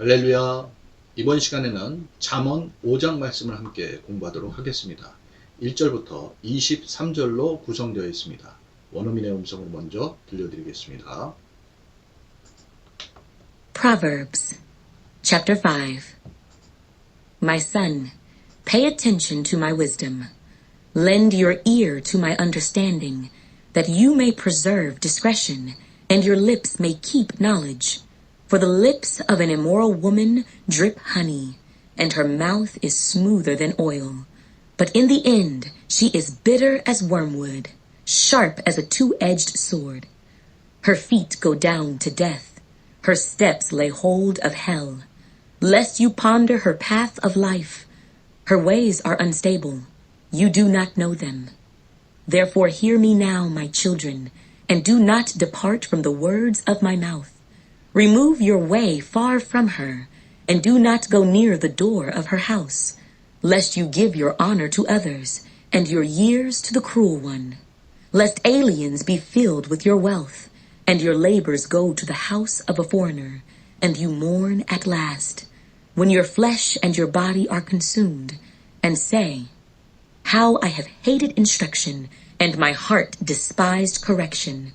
할렐루야. 이번 시간에는 잠언 5장 말씀을 함께 공부하도록 하겠습니다. 1절부터 23절로 구성되어 있습니다. 원어민의 음성을 먼저 들려드리겠습니다. Proverbs chapter 5 My son, pay attention to my wisdom. Lend your ear to my understanding, that you may preserve discretion, and your lips may keep knowledge. For the lips of an immoral woman drip honey, and her mouth is smoother than oil. But in the end, she is bitter as wormwood, sharp as a two-edged sword. Her feet go down to death. Her steps lay hold of hell. Lest you ponder her path of life. Her ways are unstable. You do not know them. Therefore hear me now, my children, and do not depart from the words of my mouth. Remove your way far from her, and do not go near the door of her house, lest you give your honor to others, and your years to the cruel one. Lest aliens be filled with your wealth, and your labors go to the house of a foreigner, and you mourn at last, when your flesh and your body are consumed, and say, How I have hated instruction, and my heart despised correction.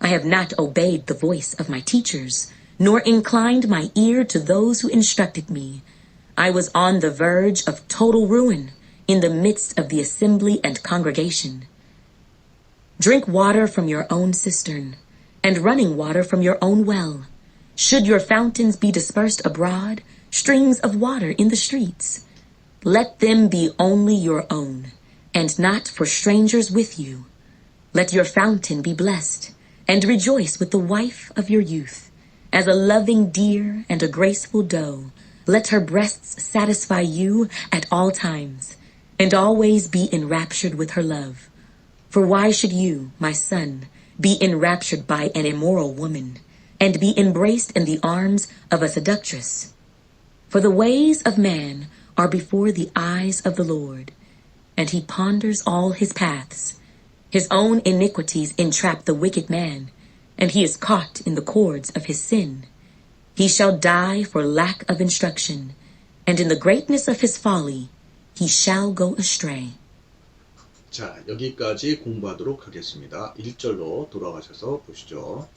I have not obeyed the voice of my teachers, nor inclined my ear to those who instructed me. I was on the verge of total ruin in the midst of the assembly and congregation. Drink water from your own cistern, and running water from your own well. Should your fountains be dispersed abroad, streams of water in the streets, let them be only your own, and not for strangers with you. Let your fountain be blessed, and rejoice with the wife of your youth. As a loving deer and a graceful doe, let her breasts satisfy you at all times, and always be enraptured with her love. For why should you, my son, be enraptured by an immoral woman, and be embraced in the arms of a seductress? For the ways of man are before the eyes of the Lord, and he ponders all his paths. His own iniquities entrap the wicked man, and he is caught in the cords of his sin. He shall die for lack of instruction, and in the greatness of his folly he shall go astray. 자, 여기까지 공부하도록 하겠습니다. 1절로 돌아가셔서 보시죠.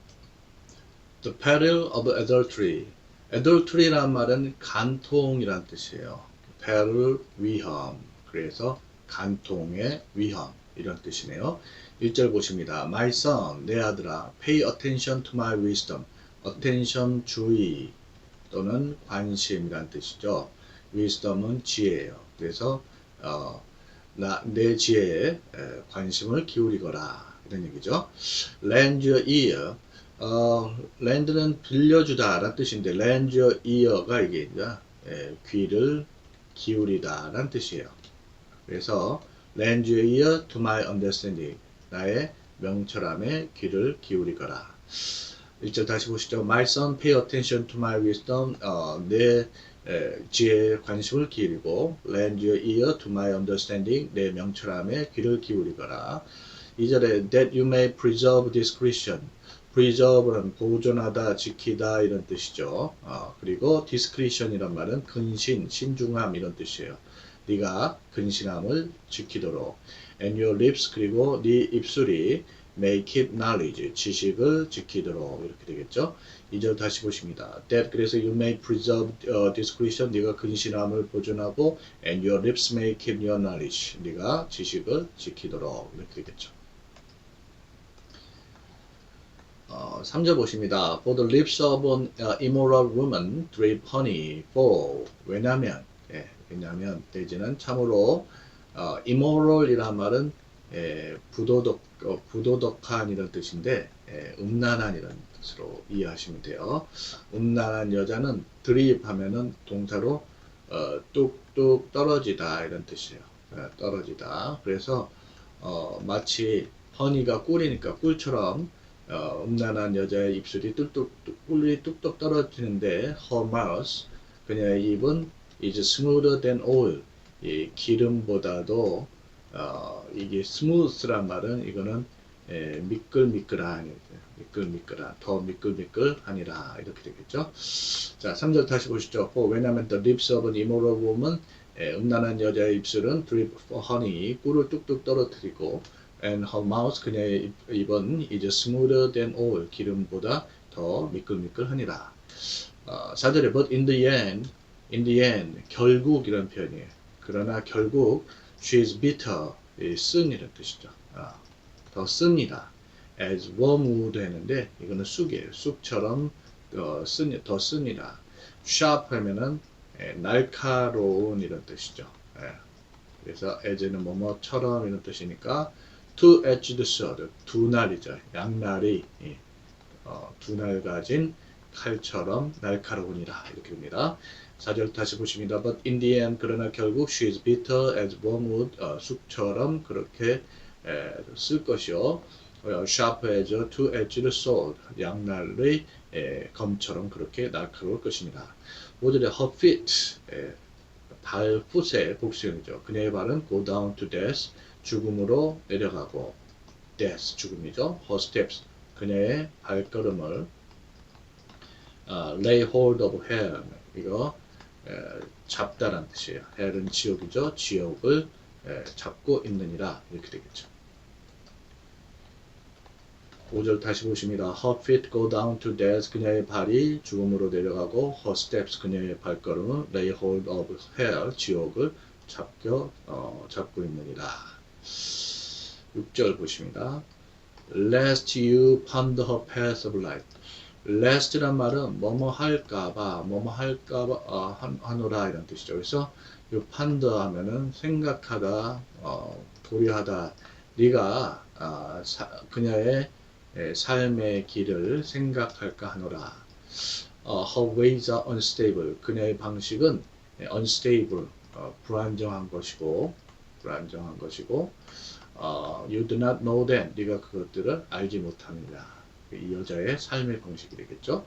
The peril of adultery. adultery란 말은 간통이란 뜻이에요. peril, 위험. 그래서 간통의 위험. 이런 뜻이네요. 1절 보십니다. My son, 내 아들아, pay attention to my wisdom. attention, 주의 또는 관심이란 뜻이죠. wisdom은 지혜예요. 그래서 어, 나, 내 지혜에 에, 관심을 기울이거라. 이런 얘기죠. lend your ear. 어, lend는 빌려주다 라는 뜻인데 lend your ear가 이게 이제 에, 귀를 기울이다 라는 뜻이에요. 그래서 lend your ear to my understanding. 나의 명철함에 귀를 기울이거라. 1절 다시 보시죠. My son, pay attention to my wisdom. 어, 내 에, 지혜에 관심을 기울이고 lend your ear to my understanding. 내 명철함에 귀를 기울이거라. 2절에 that you may preserve discretion. preserve는 보존하다, 지키다 이런 뜻이죠. 어, 그리고 discretion이란 말은 근신, 신중함 이런 뜻이에요. 네가 근신함을 지키도록 and your lips 그리고 네 입술이 may keep knowledge 지식을 지키도록 이렇게 되겠죠. 이절 다시 보십니다. That 그래서 you may preserve uh, discretion 네가 근신함을 보존하고 and your lips may keep your knowledge 네가 지식을 지키도록 이렇게 되겠죠. 어, 3절 보십니다. For the lips of an uh, immoral woman drip honey for 왜냐면 예, 왜냐면 돼지는 참으로 어, immoral이란 말은 예, 부도덕 어, 부도덕한 이런 뜻인데 예, 음란한 이런 뜻으로 이해하시면 돼요. 음란한 여자는 드립하면은 동사로 어, 뚝뚝 떨어지다 이런 뜻이에요. 예, 떨어지다. 그래서 어, 마치 허니가 꿀이니까 꿀처럼 어, 음란한 여자의 입술이 뚝뚝 꿀이 뚝뚝 떨어지는데 her mouth 그녀의 입은 is smoother than oil 이 기름보다도 어, 이게 스무스란 말은 이거는 에, 미끌미끌한 미끌미끌한 더 미끌미끌하니라 이렇게 되겠죠. 자, 3절 다시 보시죠. For 왜냐하면 the lips of an immoral woman 예, 음란한 여자의 입술은 drip honey 꿀을 뚝뚝 떨어뜨리고 and her mouth 그녀의 입- 입은 is smoother than oil 기름보다 더 미끌미끌하니라. 어, 4절에 but in the end in the end 결국 이런 표현이에요. 그러나 결국 she is bitter 이쓴 이런 뜻이죠. 아, 더 씁니다. as wormwood 했는데 이거는 쑥이에요. 쑥처럼 어, 쓴, 더 씁니다. sharp 하면은 예, 날카로운 이런 뜻이죠. 예. 그래서 as는 뭐뭐처럼 이런 뜻이니까 two-edged sword 두 날이죠. 양날이 예. 어, 두날 가진 칼처럼 날카로우니라 이렇게 됩니다. 4절 다시 보십니다. But in the end 그러나 결국 she is bitter as wormwood 어, 쑥처럼 그렇게 에, 쓸 것이요. 어, sharp as a two-edged sword 양날의 에, 검처럼 그렇게 날카로울 것입니다. 5절에 her feet 에, 발풋의 복수형이죠. 그녀의 발은 go down to death 죽음으로 내려가고 death 죽음이죠. her steps 그녀의 발걸음을 아, lay hold of hell 이거 에, 잡다란 뜻이에요. hell은 지옥이죠. 지옥을 에, 잡고 있느니라 이렇게 되겠죠. 5절 다시 보십니다. Her feet go down to death. 그녀의 발이 죽음으로 내려가고 her steps 그녀의 발걸음은 lay hold of hell 지옥을 잡겨 어, 잡고 있느니라. 6절 보십니다. Lest you ponder her path of life. Lest란 말은 뭐뭐 할까봐, 뭐뭐 할까봐 어, 한- 하노라 이런 뜻이죠. 그래서 이 판더 하면은 생각하다, 어, 고려하다. 네가 아, 사- 그녀의 에, 삶의 길을 생각할까 하노라. 어, her ways are unstable. 그녀의 방식은 에, unstable, 어, 불안정한 것이고, 불안정한 것이고, 어, you do not know them. 네가 그것들을 알지 못합니다. 이 여자의 삶의 방식이 되겠죠.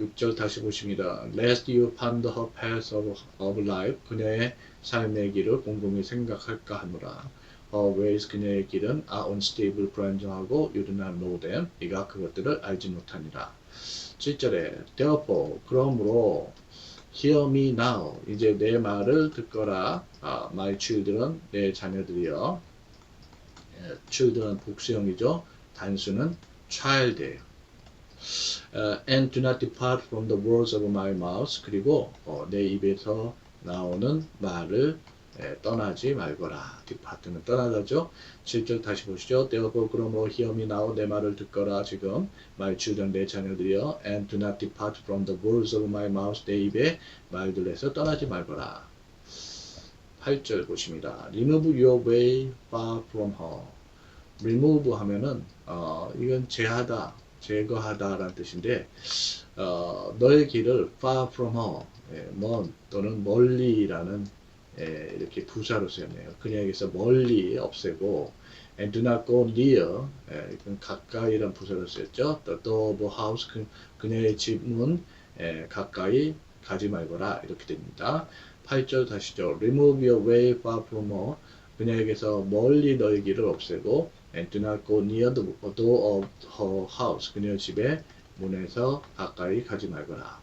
6절 다시 보십니다. Lest you ponder her path of, of life. 그녀의 삶의 길을 곰곰이 생각할까 하노라. Her ways 그녀의 길은 are unstable 불안정하고 you do not know them. 네가 그것들을 알지 못하니라. 7절에 therefore 그러므로 hear me now. 이제 내 말을 듣거라. 아, my children 내 자녀들이여. 예, children 복수형이죠. 단수는 child예요. 어, and do not depart from the words of my mouth. 그리고 어, 내 입에서 나오는 말을 에, 떠나지 말거라. depart는 떠나다죠. 7절 다시 보시죠. therefore 그러므로 hear me now 내 말을 듣거라. 지금 my children 내 자녀들이여 and do not depart from the words of my mouth 내 입에 말들에서 떠나지 말거라. 8절 보십니다. remove your way far from her. Remove 하면은 어, 이건 제하다, 제거하다라는 뜻인데 어, 너의 길을 far from her, 예, 먼 또는 멀리라는 예, 이렇게 부사로 쓰였네요. 그녀에게서 멀리 없애고 and do not go near, 예, 가까이란 부사로 쓰였죠. the door of house, 그, 그녀의 집문 예, 가까이 가지 말거라 이렇게 됩니다. 8절 다시죠. remove your way far from her, 그녀에게서 멀리 너의 길을 없애고 not go near the door of her house. 그녀 집의 문에서 가까이 가지 말거라.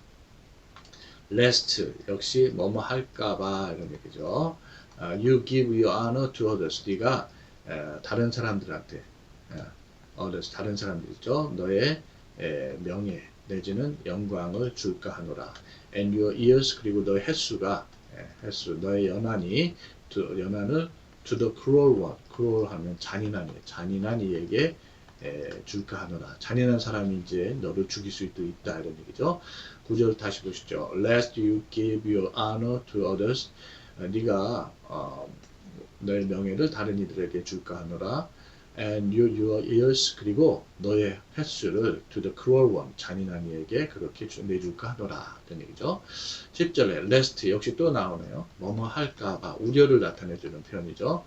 lest 역시 뭐뭐 할까봐 이런 얘기죠. 아, you give your honor to others. 네가 에, 다른 사람들한테 에, others 다른 사람들 있죠. 너의 에, 명예 내지는 영광을 줄까 하노라. and your ears 그리고 너의 횟수가 에, 횟수 너의 연한이 to, 연한을 to the cruel one. cruel 하면 잔인한 이 잔인한 이에게 에, 줄까 하노라. 잔인한 사람이 이제 너를 죽일 수도 있다 이런 얘기죠. 구절 다시 보시죠. Lest you give your honor to others. 어, 네가 어, 너의 명예를 다른 이들에게 줄까 하노라. And you, your ears 그리고 너의 횟수를 to the cruel one 잔인한 이에게 그렇게 주- 내줄까 하노라. 이런 얘기죠. 10절에 lest 역시 또 나오네요. 뭐뭐 할까봐 우려를 나타내주는 표현이죠.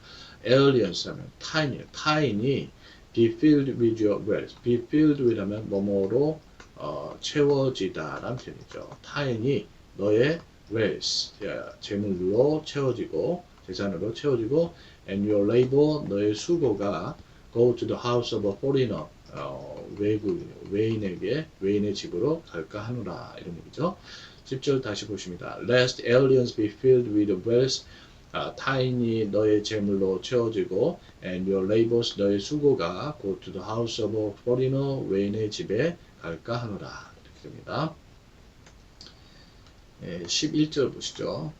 aliens 하면 타인이에요. 타인이 be filled with your wealth. be filled with 하면 뭐뭐로 어, 채워지다 라는 표현이죠. 타인이 너의 wealth, 야, 재물로 채워지고 재산으로 채워지고 and your labor 너의 수고가 go to the house of a foreigner 어, 외국 외인에게 외인의 집으로 갈까 하노라 이런 얘기죠. 10절 다시 보십니다. Lest aliens be filled with wealth, 아, 타인이 너의 재물로 채워지고, and your labors 너의 수고가 go to the house of a foreigner 외인의 집에 갈까 하노라 이렇게 됩니다. 예, 11절 보시죠.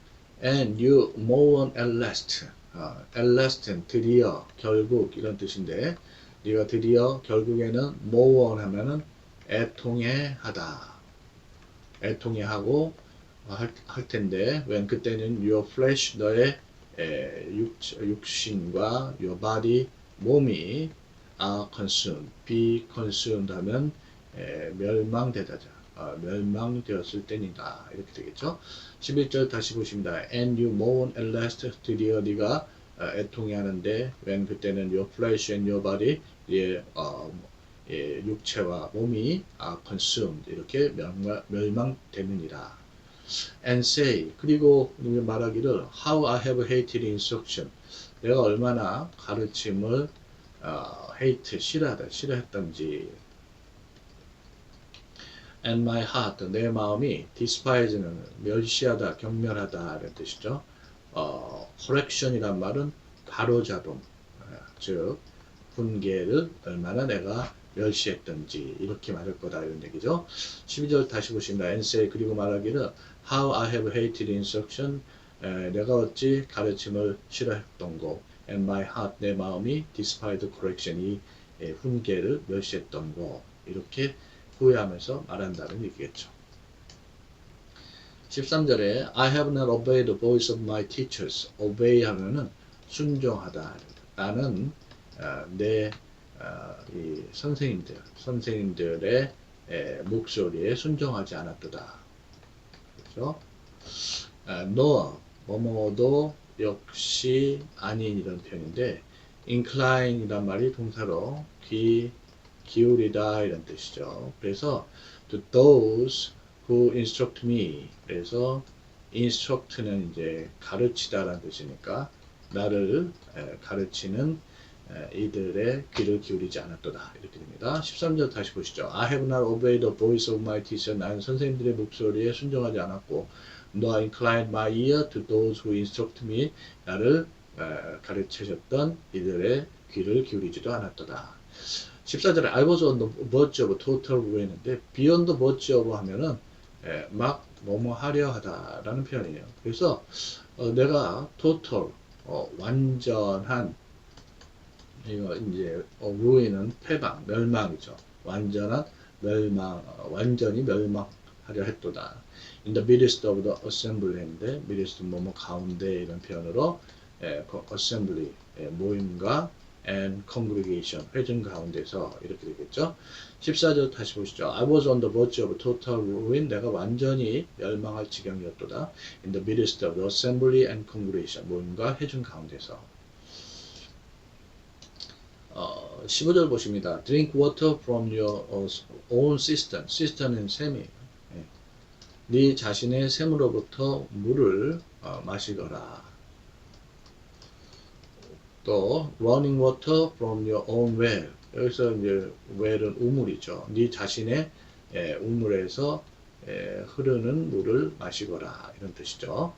And you mourn at last. 아, last는 드디어, 결국 이런 뜻인데, 네가 드디어 결국에는 mourn 하면은 애통해 하다. 애통해 하고 할, 할 텐데, when 그때는 your flesh 너의 에, 육, 육신과 your body 몸이 are consumed, be consumed 하면 에, 멸망되다자. 어, 멸망되었을 때니다 이렇게 되겠죠. 11절 다시 보십니다. And you mourn at last 드디어 네가 어, 애통해 하는데 when 그때는 your flesh and your body 예, 어, 예, 육체와 몸이 are consumed 이렇게 멸망, 멸망되느니라. And say 그리고 말하기를 How I have hated instruction 내가 얼마나 가르침을 어, hate 싫어하다 싫어했던지 and my heart 내 마음이 despise는 멸시하다 경멸하다 이런 뜻이죠. 어, correction이란 말은 바로잡음 어, 즉 훈계를 얼마나 내가 멸시했던지 이렇게 말할 거다 이런 얘기죠. 12절 다시 보십니다. and say 그리고 말하기를 how I have hated instruction 에, 내가 어찌 가르침을 싫어했던 거 and my heart 내 마음이 despised correction이 에, 훈계를 멸시했던 거 이렇게 후회하면서 말한다는 얘기겠죠. 13절에 I have not obeyed the voice of my teachers. obey 하면은 순종하다. 나는 어, 내 어, 이 선생님들, 선생님들의 에, 목소리에 순종하지 않았도다. 그렇죠? 아, nor 뭐뭐도 역시 아닌 이런 표현인데 incline 이란 말이 동사로 귀 기울이다 이런 뜻이죠. 그래서 to those who instruct me 그래서 instruct는 이제 가르치다라는 뜻이니까 나를 에, 가르치는 에, 이들의 귀를 기울이지 않았도다 이렇게 됩니다. 13절 다시 보시죠. I have not obeyed the voice of my teacher. 나는 선생님들의 목소리에 순종하지 않았고 nor inclined my ear to those who instruct me. 나를 에, 가르치셨던 이들의 귀를 기울이지도 않았도다. 14절에 I was on the verge of total ruin인데 beyond the verge of 하면은 에, 막 뭐뭐 하려 하다라는 표현이에요. 그래서 어, 내가 total 어, 완전한 이거 이제 어, ruin은 패방, 멸망이죠. 완전한 멸망, 어, 완전히 멸망하려 했도다. In the midst of the assembly인데 midst 뭐뭐 가운데 이런 표현으로 에, 그 assembly 에, 모임과 and congregation 회중 가운데서 이렇게 되겠죠. 14절 다시 보시죠. I was on the verge of total ruin. 내가 완전히 멸망할 지경이었도다. In the midst of the assembly and congregation 모임과 회중 가운데서 어, 15절 보십니다. Drink water from your own cistern. cistern은 샘이에요. 예. 네 자신의 샘으로부터 물을 어, 마시거라. 또 running water from your own well. 여기서 이제 well은 우물이죠. 네 자신의 예, 우물에서 예, 흐르는 물을 마시거라 이런 뜻이죠.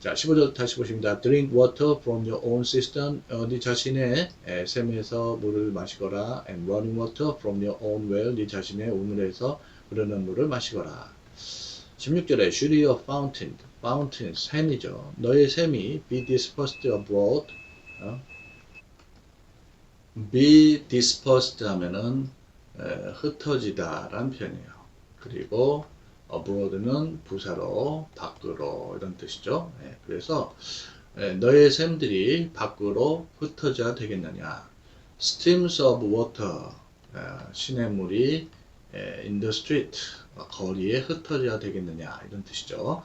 자, 15절 다시 보십니다. Drink water from your own cistern. 어, 네 자신의 에, 샘에서 물을 마시거라. And running water from your own well. 네 자신의 우물에서 흐르는 물을 마시거라. 16절에 Should your fountain, fountain, 샘이죠. 너의 샘이 be dispersed abroad. 어? be dispersed 하면은 에, 흩어지다라는 표현이에요. 그리고 abroad는 부사로 밖으로 이런 뜻이죠. 예, 그래서 예, 너의 샘들이 밖으로 흩어져야 되겠느냐. streams of water 예, 시냇물이 예, in the street 어, 거리에 흩어져야 되겠느냐 이런 뜻이죠.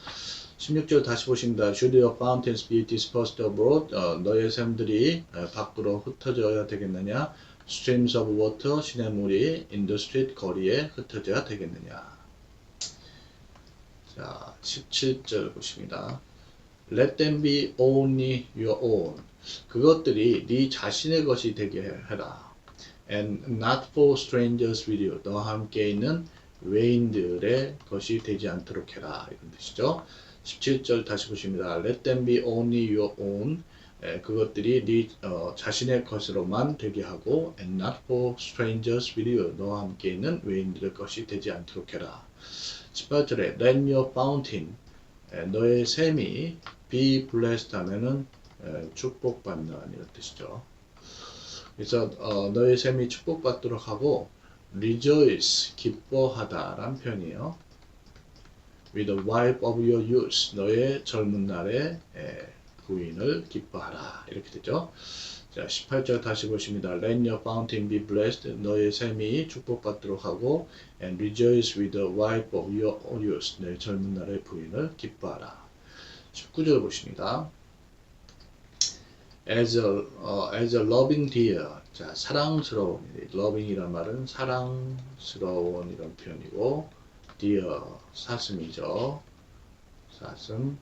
16절 다시 보십니다. Should your fountains be dispersed abroad? 어, 너의 샘들이 어, 밖으로 흩어져야 되겠느냐? streams of water 시냇물이 in the street 거리에 흩어져야 되겠느냐? 자, 17절 보십니다. Let them be only your own. 그것들이 네 자신의 것이 되게 해라. and not for strangers with you. 너와 함께 있는 외인들의 것이 되지 않도록 해라. 이런 뜻이죠. 17절 다시 보십니다. Let them be only your own. 에, 그것들이 네 어, 자신의 것으로만 되게 하고 and not for strangers with you. 너와 함께 있는 외인들의 것이 되지 않도록 해라. 18절에 let your fountain 에, 너의 샘이 be blessed 하면은 에, 축복받는 이런 뜻이죠. 그래서 어, 너의 샘이 축복받도록 하고 rejoice 기뻐하다라는 표현이에요. With the wife of your youth 너의 젊은 날에 에, 부인을 기뻐하라 이렇게 되죠. 자 18절 다시 보십니다. Let your fountain be blessed 너의 샘이 축복받도록 하고 and rejoice with the wife of your youth 너의 젊은 날의 부인을 기뻐하라. 19절 보십니다. as a, 어, as a loving deer. 자, 사랑스러운. loving이란 말은 사랑스러운 이런 표현이고, deer, 사슴이죠. 사슴.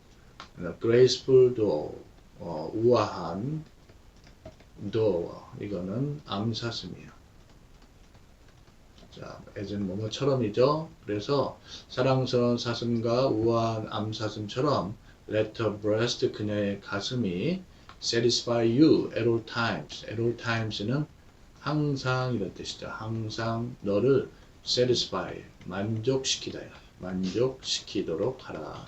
graceful door, 어, 우아한 door. 이거는 암사슴이에요. 자, as는 뭐뭐처럼이죠. 그래서 사랑스러운 사슴과 우아한 암사슴처럼 let her breast 그녀의 가슴이 satisfy you at all times. at all times는 항상 이런 뜻이죠. 항상 너를 satisfy, 만족시키다. 만족시키도록 하라.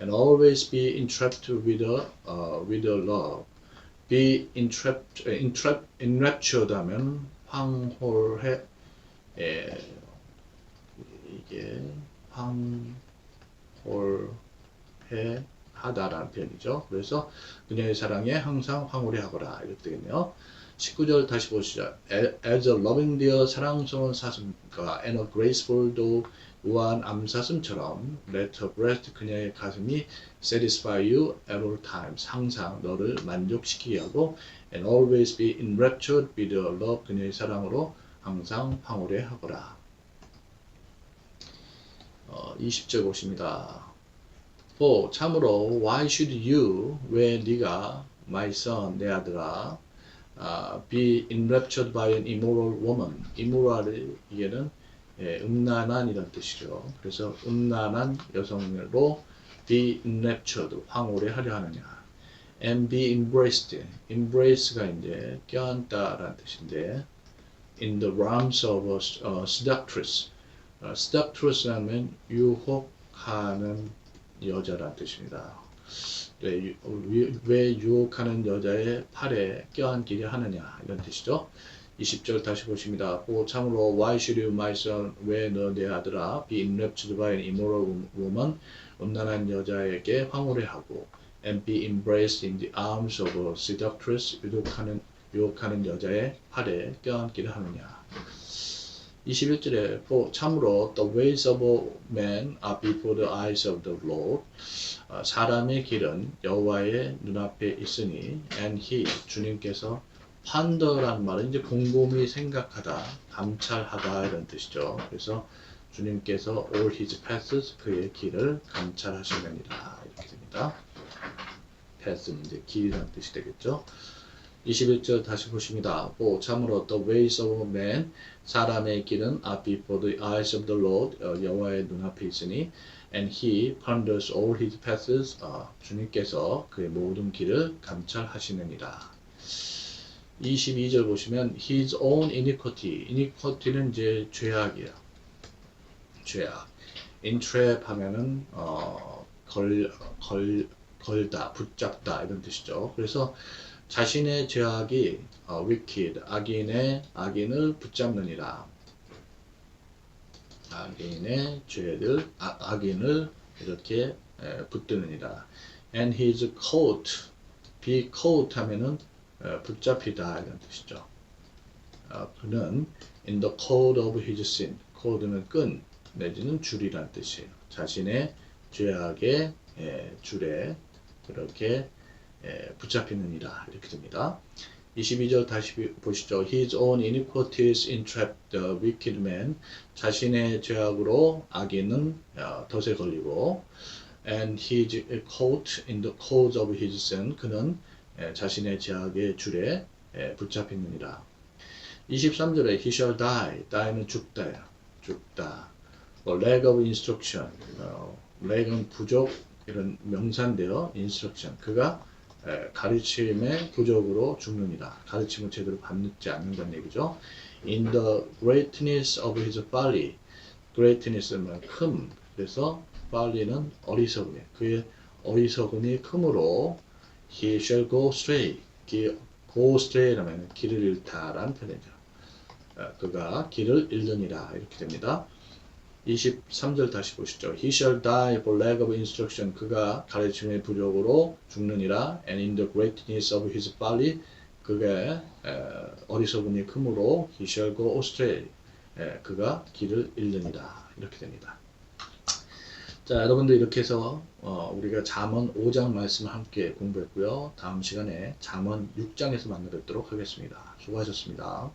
And always be entrapped with a, uh, with a love. Be entrapped, entrapped, enraptured 하면 황홀해, 에, 이게 황홀해 하다라는 표현이죠. 그래서 그녀의 사랑에 항상 황홀히 하거라 이렇게 되겠네요. 19절 다시 보시죠. As a loving deer 사랑스러운 사슴과 and a graceful doe 우아한 암사슴처럼 let her breast 그녀의 가슴이 satisfy you at all times 항상 너를 만족시키게 하고 and always be enraptured with your love 그녀의 사랑으로 항상 황홀해 하거라. 어, 20절 보십니다. For 참으로 why should you 왜 네가 my son 내 아들아 아, be enraptured by an immoral woman immoral 예, 음란한 이런 뜻이죠. 그래서 음란한 여성으로 be enraptured 황홀해 하려 하느냐 and be embraced embrace가 이제 껴안다라는 뜻인데 in the arms of a uh, seductress 어, seductress 하면 유혹하는 여자란 뜻입니다. 왜, 유- 왜- 왜 유혹하는 여자의 팔에 껴안기려 하느냐 이런 뜻이죠. 20절 다시 보십니다. 오 참으로 why should you my son 왜 너 내 아들아 be enraptured by an immoral woman 음란한 여자에게 황홀해하고 and be embraced in the arms of a seductress 유혹하는 유혹하는 여자의 팔에 껴안기를 하느냐. 21절에 for 참으로 the ways of a man are before the eyes of the Lord 어, 사람의 길은 여호와의 눈앞에 있으니 and he 주님께서 판더란 말은 이제 곰곰이 생각하다 감찰하다 이런 뜻이죠. 그래서 주님께서 all his paths 그의 길을 감찰하시느니라 이렇게 됩니다. path는 이제 길이라는 뜻이 되겠죠. 21절 다시 보십니다. 뭐 참으로 the ways of man 사람의 길은 are before the eyes of the Lord 어, 여호와의 눈앞에 있으니 and he ponders all his paths 어, 주님께서 그의 모든 길을 감찰하시느니라. 22절 보시면 his own iniquity iniquity는 이제 죄악이에요. 죄악. entrap 하면은 어, 걸, 걸, 걸다, 붙잡다 이런 뜻이죠. 그래서 자신의 죄악이 어, wicked, 악인의 악인을 붙잡느니라. 악인의 죄를 아, 악인을 이렇게 에, 붙드느니라. And his coat, be caught 하면은 에, 붙잡히다 이런 뜻이죠. 어, 그는 in the coat of his sin, coat는 끈 내지는 줄이란 뜻이에요. 자신의 죄악의 에, 줄에 그렇게 에, 붙잡히느니라 이렇게 됩니다. 22절 다시 보시죠. His own iniquities entrapped the wicked man. 자신의 죄악으로 악인은 어, 덫에 걸리고 and his caught in the cause of his sin. 그는 에, 자신의 죄악의 줄에 에, 붙잡히느니라. 23절에 he shall die. die는 죽다야. 죽다. 뭐, lack of instruction. 어, lack은 부족 이런 명사인데요. instruction. 그가 에, 가르침의 부족으로 죽느니라. 가르침을 제대로 받지 않는다는 얘기죠. In the greatness of his folly. greatness는 큼. 그래서 folly는 어리석음이. 그의 어리석음이 크므로 he shall go astray. 기- go astray라면 길을 잃다라는 표현이죠. 어, 그가 길을 잃느니라 이렇게 됩니다. 23절 다시 보시죠. He shall die for lack of instruction. 그가 가르침의 부족으로 죽느니라. And in the greatness of his folly. 에, 어리석음이 크므로 he shall go astray. 에, 그가 길을 잃느니라. 이렇게 됩니다. 자, 여러분들 이렇게 해서 어, 우리가 잠언 5장 말씀을 함께 공부했고요. 다음 시간에 잠언 6장에서 만나 뵙도록 하겠습니다. 수고하셨습니다.